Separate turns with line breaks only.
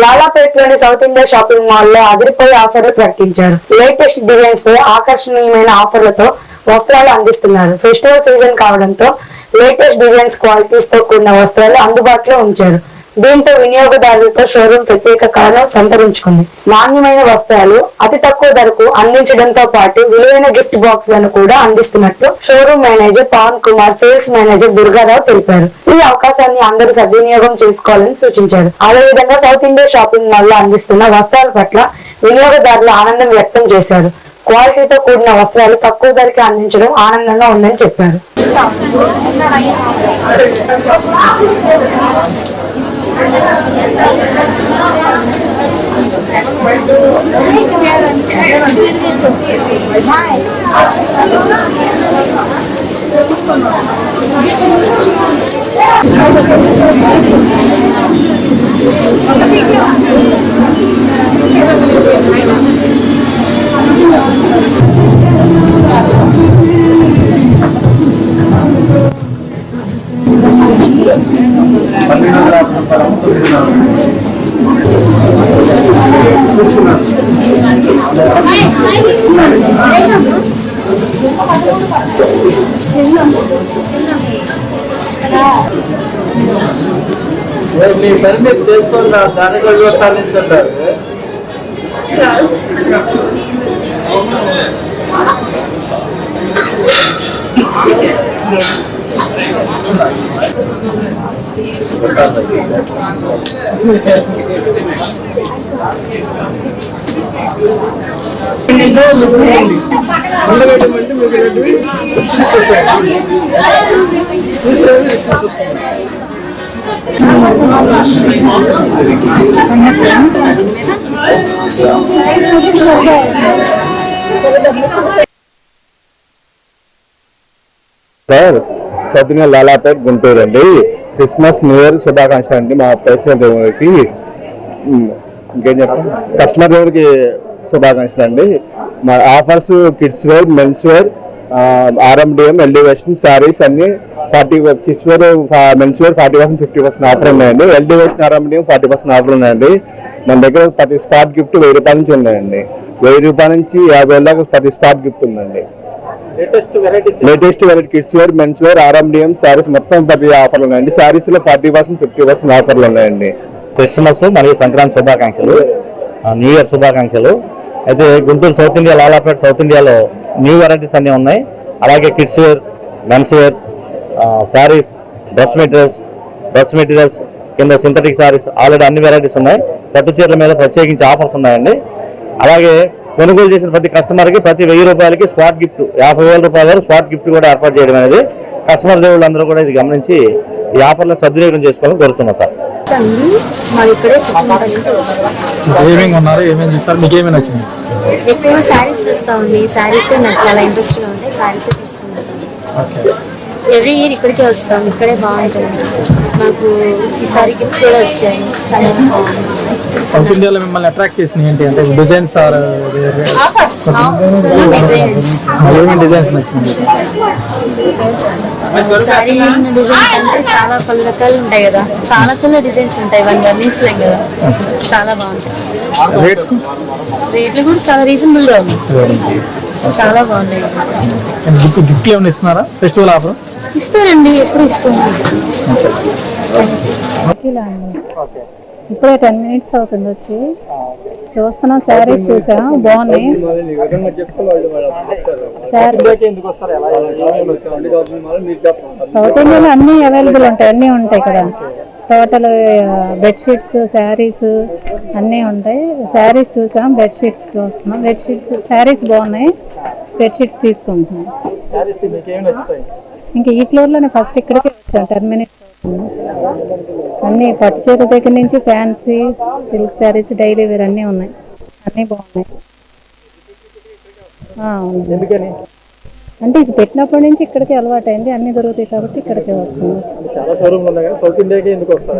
లాలాపేటలోని south India shopping మాల్లో అదిరిపోయే ఆఫర్లు ప్రకటించారు. లేటెస్ట్ డిజైన్స్ పై ఆకర్షణీయమైన ఆఫర్లతో వస్త్రాలు అందిస్తున్నారు. ఫెస్టివల్ సీజన్ కావడంతో లేటెస్ట్ డిజైన్స్ క్వాలిటీస్తో కూడిన వస్త్రాలు అందుబాటులో ఉంచారు. దీంతో వినియోగదారులతో షోరూం ప్రత్యేక కాలం సంతరించుకుంది. నాణ్యమైన వస్త్రాలు అతి తక్కువ ధరకు అందించడంతో పాటు విలువైన గిఫ్ట్ బాక్స్లను కూడా అందిస్తున్నట్లు showroom manager Pavan Kumar sales manager Durga Rao తెలిపారు. ఈ అవకాశాన్ని అందరూ సద్వినియోగం చేసుకోవాలని సూచించారు. అదేవిధంగా సౌత్ ఇండియా షాపింగ్ మాల్లో అందిస్తున్న వస్త్రాల పట్ల వినియోగదారులు ఆనందం వ్యక్తం చేశారు. క్వాలిటీతో కూడిన వస్త్రాలు తక్కువ ధరకే అందించడం ఆనందంగా ఉందని చెప్పారు. Meron. Meron. Meron.
మీ పని మీరు చేసుకున్న దానిలో చూస్తానంటారు
Sir south Lalapet Guntur అండి. క్రిస్మస్ న్యూ ఇయర్ శుభాకాంక్షలు అండి మా ప్రేక్షకుల దేవుడికి ఇంకేం చెప్తాం కస్టమర్ దేవుడికి శుభాకాంక్షలు అండి. మా offers kids wear men's wear RMDM LD western saris అన్ని forty kids wear men's wear forty percent fifty percent offer ఉన్నాయండి. LD western RMDM forty percent offer ఉన్నాయండి. మన దగ్గర ప్రతి స్పాట్ గిఫ్ట్ వెయ్యి రూపాయల నుంచి ఉన్నాయండి. వెయ్యి రూపాయల నుంచి యాభై వేల దాకా ప్రతి స్పాట్ గిఫ్ట్ ఉందండి.
Latest variety
latest variety kids wear men's wear RMDM saris మొత్తం పది ఆఫర్లు ఉన్నాయండి. సారీస్లో ఫార్టీ పర్సెంట్ ఫిఫ్టీ పర్సెంట్ ఆఫర్లు ఉన్నాయండి.
క్రిస్మస్ మరియు సంక్రాంతి శుభాకాంక్షలు. న్యూ ఇయర్ శుభాకాంక్షలు. అయితే Guntur south India Lalapet south ఇండియాలో న్యూ వెరైటీస్ అన్నీ ఉన్నాయి. అలాగే kids wear men's wear saris dress materials dress materials కింద సింథటిక్ శారీస్ ఆల్రెడీ అన్ని వెరైటీస్ ఉన్నాయి. పట్టు చీరల మీద ప్రత్యేకించి ఆఫర్స్ ఉన్నాయండి. అలాగే కొనుగోలు చేసిన ప్రతి కస్టమర్కి ప్రతి వెయ్యి రూపాయలకి స్పాట్ గిఫ్ట్ యాభై వేల రూపాయల వరకు స్పాట్ గిఫ్ట్ కూడా ఏర్పాటు చేయడం అనేది కస్టమర్ దేవుళ్ళందరూ కూడా ఇది గమనించి ఈ ఆఫర్లను సద్వినియోగం చేసుకోవాలని కోరుతున్నాం సార్.
ఏమేమి ఉన్నారు ఏమేమి చూస్తారు మీకు ఏమేమి నచ్చింది?
ఎక్కువ శారీస్ చూస్తామండి శారీస్ నాకు చాలా ఇంట్రెస్ట్గా ఉంటాయి. శారీస్ తీసుకుంటాం. ఎవ్రీ ఇయర్ ఇక్కడికే వస్తాం. ఇక్కడే బాగుంటుంది. మాకు ఈసారి గిఫ్ట్ కూడా వచ్చాయి. చాలా బాగుంది.
సౌత్ ఇండియాలో మిమ్మల్ని అట్రాక్ట్ చేసినవి ఏంటి? అంటే డిజైన్స్ ఆర్
డిజైన్స్
ఏమేమి డిజైన్స్ నచ్చింది
శారీ మీద ఉన్న డిజైన్స్ అంటే చాలా పలు రకాలు ఉంటాయి కదా. చాలా చాలా డిజైన్స్ ఉంటాయి. ఇవన్నీ వర్ణించలేం కదా. చాలా బాగుంటాయి.
రేట్స్
రేట్లు కూడా చాలా రీజనబుల్గా ఉన్నాయి. చాలా బాగున్నాయి.
గిఫ్ట్ గిఫ్ట్లు ఏమైనా ఇస్తున్నారా? ఫెస్టివల్ ఆఫర్
ఇస్తారండి. ఎప్పుడు ఇస్తున్నారు
ఇప్పుడే టెన్ మినిట్స్ అవుతుంది వచ్చి. చూస్తున్నాం శారీస్ చూసాం. బాగున్నాయి శారీ సౌత్ ఇండియాలో అన్ని అవైలబుల్ ఉంటాయి. అన్నీ ఉంటాయి కదా. టోటల్ బెడ్షీట్స్ శారీస్ అన్నీ ఉంటాయి. శారీస్ చూసాం. బెడ్షీట్స్ చూస్తున్నాం. బెడ్షీట్స్ శారీస్ బాగున్నాయి. బెడ్షీట్స్ తీసుకుంటున్నాం. ఇంకా ఈ ఫ్లోర్లోనే ఫస్ట్ ఇక్కడికే వచ్చాం. టెన్ మినిట్స్ అన్ని పట్టు చీర దగ్గర నుంచి fancy silk saris daily wear అన్నీ ఉన్నాయి. అన్నీ బాగున్నాయి. అంటే ఇది పెట్టినప్పటి నుంచి ఇక్కడికే అలవాటైంది అన్ని దొరుకుతాయి కాబట్టి ఇక్కడికే వస్తుంది.